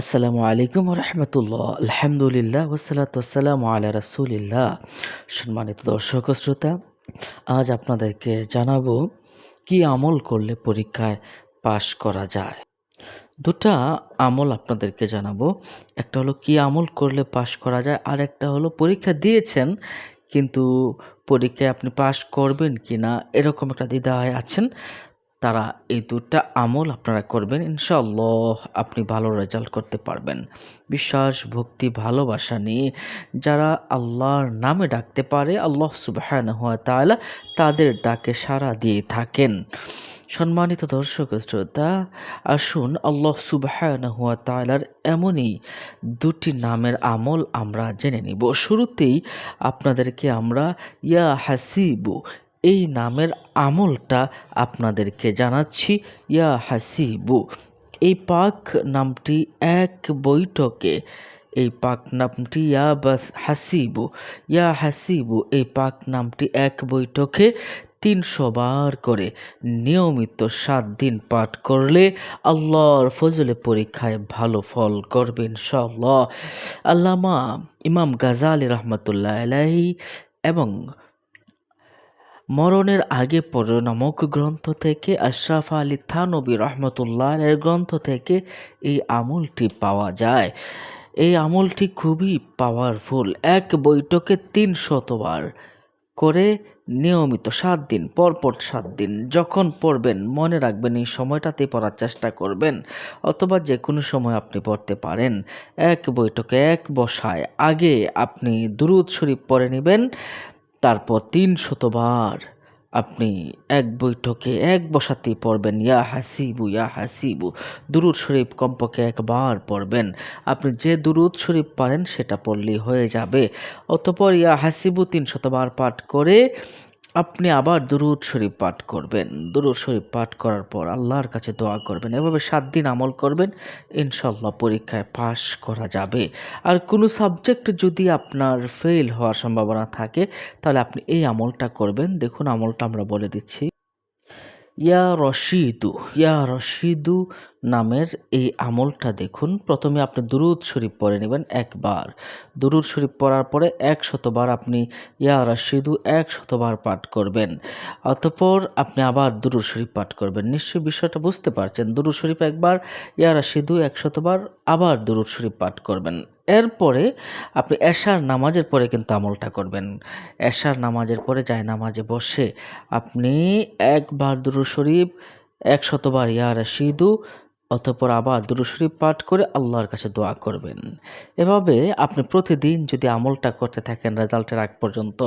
আসসালামু আলাইকুম রহমতুল্লাহ আলহামদুলিল্লাহ ওসালাত ওসালাম আলা রাসুলিল্লাহ। সম্মানিত দর্শক শ্রোতা, আজ আপনাদেরকে জানাব কি আমল করলে পরীক্ষায় পাশ করা যায়। দুটা আমল আপনাদেরকে জানাব। একটা হলো কি আমল করলে পাশ করা যায়, আর একটা হলো পরীক্ষা দিয়েছেন, কিন্তু পরীক্ষায় আপনি পাশ করবেন কি না এরকম একটা দ্বিধায় আছেন। তারা এই দুটা আমল আপনারা করবেন, ইনশাআল্লাহ আপনি ভালো রেজাল্ট করতে পারবেন। বিশ্বাস, ভক্তি, ভালোবাসা নিয়ে যারা আল্লাহর নামে ডাকতে পারে, আল্লাহ হওয়া তাআলা তাদের ডাকে সাড়া দিয়ে থাকেন। সম্মানিত দর্শক, শ্রোতা, আসুন আল্লাহ সুবাহ তাআলার এমনই দুটি নামের আমল আমরা জেনে নিব। শুরুতেই আপনাদেরকে আমরা ইয়া হাসিবু এই নামের আমলটা আপনাদেরকে জানাচ্ছি, ইয়া হাসিবু। এই পাক নামটি এক বৈঠকে, এই পাক নামটি ইয়া বাস হাসিবু। ইয়া হাসিবু, এই পাক নামটি এক বৈঠকে তিনশো বার করে নিয়মিত সাত দিন পাঠ করলে আল্লাহর ফজলে পরীক্ষায় ভালো ফল করবে ইনশাআল্লাহ। আল্লামা ইমাম গাজালি রহমতুল্লাহ আলাহি এবং মরণের আগে পর নামক গ্রন্থ থেকে আশরাফ আলী থানবী রহমতুল্লাহ এর গ্রন্থ থেকে এই আমলটি পাওয়া যায়। এই আমলটি খুবই পাওয়ারফুল এক বৈঠকে তিন শতবার করে নিয়মিত সাত দিন, পরপর সাত দিন যখন পড়বেন, মনে রাখবেন এই সময়টাতে পড়ার চেষ্টা করবেন, অথবা যে কোনো সময় আপনি পড়তে পারেন। এক বৈঠকে এক বসায় আগে আপনি দুরুদ শরীফ পড়ে নেবেন তারপর তিন শতবার আপনি এক বৈঠকে এক বসাতে পড়বেন। ইয়া হাসিবু ইয়া হাসিবু। দুরুদ শরীফ কমপক্ষে একবার পড়বেন। আপনি যে দুরুদ শরীফ পারেন সেটা পড়লেই হয়ে যাবে। অতপর ইয়া হাসিবু তিন শতবার পাঠ করে আপনি আবার দুরুদ শরীফ পাঠ করবেন। দুরুদ শরীফ পাঠ করার পর আল্লাহর কাছে দোয়া করবেন। এভাবে সাত দিন আমল করবেন ইনশাল্লাহ পরীক্ষায় পাশ করা যাবে। আর কোনো সাবজেক্ট যদি আপনার ফেল হওয়ার সম্ভাবনা থাকে, তাহলে আপনি এই আমলটা করবেন। দেখুন, আমলটা আমরা বলে দিচ্ছি। ইয়া রশিদু ইয়া রশিদু নামের এই আমলটা দেখুন। প্রথমে আপনি দুরুদ শরীফ পড়ে নেবেন একবার। দুরুদ শরীফ পড়ার পরে এক শতবার আপনি ইয়া রশিদু এক শতবার পাঠ করবেন। অতপর আপনি আবার দুরুদ শরীফ পাঠ করবেন। নিশ্চয়ই বিষয়টা বুঝতে পারছেন। দুরুদ শরীফ একবার, ইয়া রশিদু এক শতবার, আবার দুরুদ শরীফ পাঠ করবেন। এরপরে আপনি এশার নামাজের পরে কিন্তু আমলটা করবেন। এশার নামাজের পরে যায় নামাজে বসে আপনি একবার দুরু শরীফ, একশতবার ইয়া রশিদু অতপর আবার দুরুশরীফ পাঠ করে আল্লাহর কাছে দোয়া করবেন। এভাবে আপনি প্রতিদিন যদি আমলটা করতে থাকেন রেজাল্টের আগ পর্যন্ত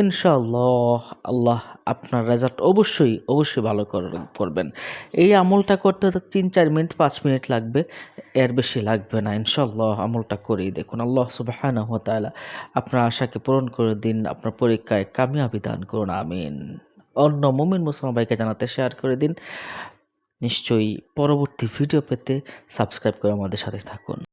ইনশাল্লাহ আল্লাহ আপনার রেজাল্ট অবশ্যই অবশ্যই ভালো করবেন। এই আমলটা করতে তো তিন চার মিনিট, পাঁচ মিনিট লাগবে, এর বেশি লাগবে না। ইনশাল্লাহ আমলটা করেই দেখুন। আল্লাহ সুবাহ আপনার আশাকে পূরণ করে দিন, আপনার পরীক্ষায় কামিয়াবি দান করুন, আমিন। অন্য মুমিন মুসলমান ভাইকে জানাতে শেয়ার করে দিন। নিশ্চয়ই পরবর্তী ভিডিও পেতে সাবস্ক্রাইব করে আমাদের সাথে থাকুন।